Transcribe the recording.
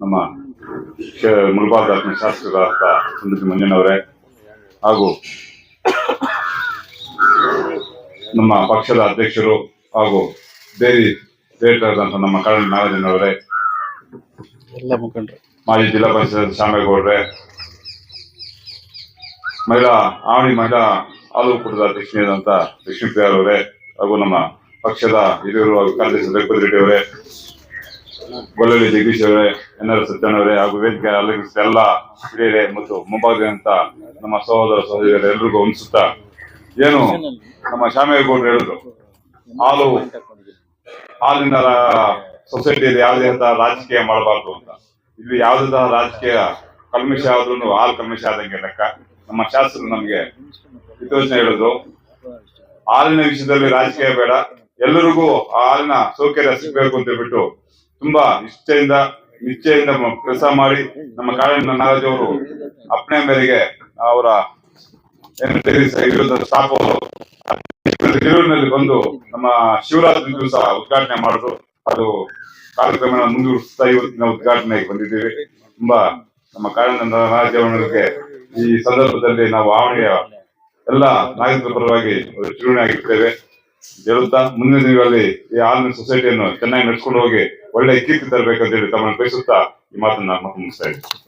ನಮ್ಮ ಶ- ಮುಳಬಾಗಿಲ ಶಾಸಕರಾದ ಸುಂದರಿ ಮಂಜಣ್ಣವರೇ ಹಾಗೂ ನಮ್ಮ ಪಕ್ಷದ ಅಧ್ಯಕ್ಷರು ಹಾಗೂ ಬೇರೆ ಬೇಟರಾದಂಥ ನಮ್ಮ ಕಾರಣ ನಾಗಜನವರೇ ಎಲ್ಲ ಮುಖಂಡರು. ಮಾಜಿ ಜಿಲ್ಲಾ ಪಂಚಾಯತ್ ಶಾಮೇಗೌಡ್ರೆ. ಮಹಿಳಾ ಆವಣಿ ಮಹಿಳಾ ಹಾಲು ಕೂಟದ ಅಧ್ಯಕ್ಷರಾದಂಥ ಲಕ್ಷ್ಮೀಪ್ರಿಯ ಅವರೇ. ಹಾಗೂ ನಮ್ಮ ಪಕ್ಷದ ಹಿರಿಯರು ಹಾಗೂ ಕಾರ್ಯದರ್ಶಿ ರೆಡ್ಡಿ ಅವರೇ. ಗೊಲ್ಲಳ್ಳಿ ಜಗದೀಶ್ ಅವರೇ, ಎನ್ ಆರ್ ಸತ್ಯನವರೇ ಹಾಗೂ ವೇದಿಕೆ ಅಲಂಕರಿಸಿದ ಎಲ್ಲ ಹಿರಿಯರೇ ಮತ್ತು ಮುಂಭಾಗದಂತ ನಮ್ಮ ಸಹೋದರ ಸಹೋದರಿಯರು ಎಲ್ರಿಗೂ ಹೊಂದಿಸುತ್ತಾ ಏನು ನಮ್ಮ ಶ್ಯಾಮೇಗೌಡರು ಹೇಳಿದ್ರು, ಹಾಲು ಹಾಲಿನ ಸೊಸೈಟಿಯಲ್ಲಿ ಯಾವುದೇ ಅಂತ ರಾಜಕೀಯ ಮಾಡಬಾರ್ದು ಅಂತ. ಇಲ್ಲಿ ಯಾವುದೇ ತರ ರಾಜಕೀಯ ಕಲ್ಮಿಷ ಆದ್ರೂ ಹಾಲು ಕಲ್ಮಿಷ ಆದಂಗೆ ಲೆಕ್ಕ. ನಮ್ಮ ಶಾಸಕರು ನಮಗೆ ಹಿತೋಚನೆ ಹೇಳಿದ್ರು. ಹಾಲಿನ ವಿಷಯದಲ್ಲಿ ರಾಜಕೀಯ ಬೇಡ. ಎಲ್ಲರಿಗೂ ಹಾಲಿನ ಸೌಕರ್ಯ ಸಿಗಬೇಕು ಅಂತ ಹೇಳ್ಬಿಟ್ಟು ತುಂಬಾ ಇಷ್ಟದಿಂದ ನಿಶ್ಚಯದಿಂದ ಕೆಲಸ ಮಾಡಿ ನಮ್ಮ ಕಾಳಿನ ನಾಗರಾಜ್ ಅವರು ಅಪ್ಪಣೆ ಮೇರೆಗೆ ಅವರ ಸ್ಟಾಫ್ ಬಂದು ನಮ್ಮ ಶಿವರಾತ್ರಿ ದಿವಸ ಉದ್ಘಾಟನೆ ಮಾಡಿದ್ರು. ಅದು ಕಾರ್ಯಕ್ರಮ ಮುಂದುವರಿಸ್ತಾ ಇವತ್ತಿನ ಉದ್ಘಾಟನೆಗೆ ಬಂದಿದ್ದೀವಿ. ತುಂಬಾ ನಮ್ಮ ಕಾಳಿನ ಅವರಿಗೆ ಈ ಸಂದರ್ಭದಲ್ಲಿ ನಾವು ಆವಣೆಯ ಎಲ್ಲ ನಾಗರಿಕರ ಪರವಾಗಿ ಚುನಾವಣೆ ಆಗಿರ್ತೇವೆ. ಹೇಳುತ್ತಾ ಮುಂದಿನ ದಿನಗಳಲ್ಲಿ ಈ ಆಲ್ಮಿನ್ ಸೊಸೈಟಿಯನ್ನು ಚೆನ್ನಾಗಿ ನಡೆಸ್ಕೊಂಡು ಹೋಗಿ ಒಳ್ಳೆ ಕೀರ್ತಿ ತರಬೇಕಂತ ಹೇಳಿ ತಮ್ಮನ್ನು ಬಯಸುತ್ತಾ ಈ ಮಾತನ್ನ ಮುಗಿಸ್ತಾ ಇದ್ದೀನಿ.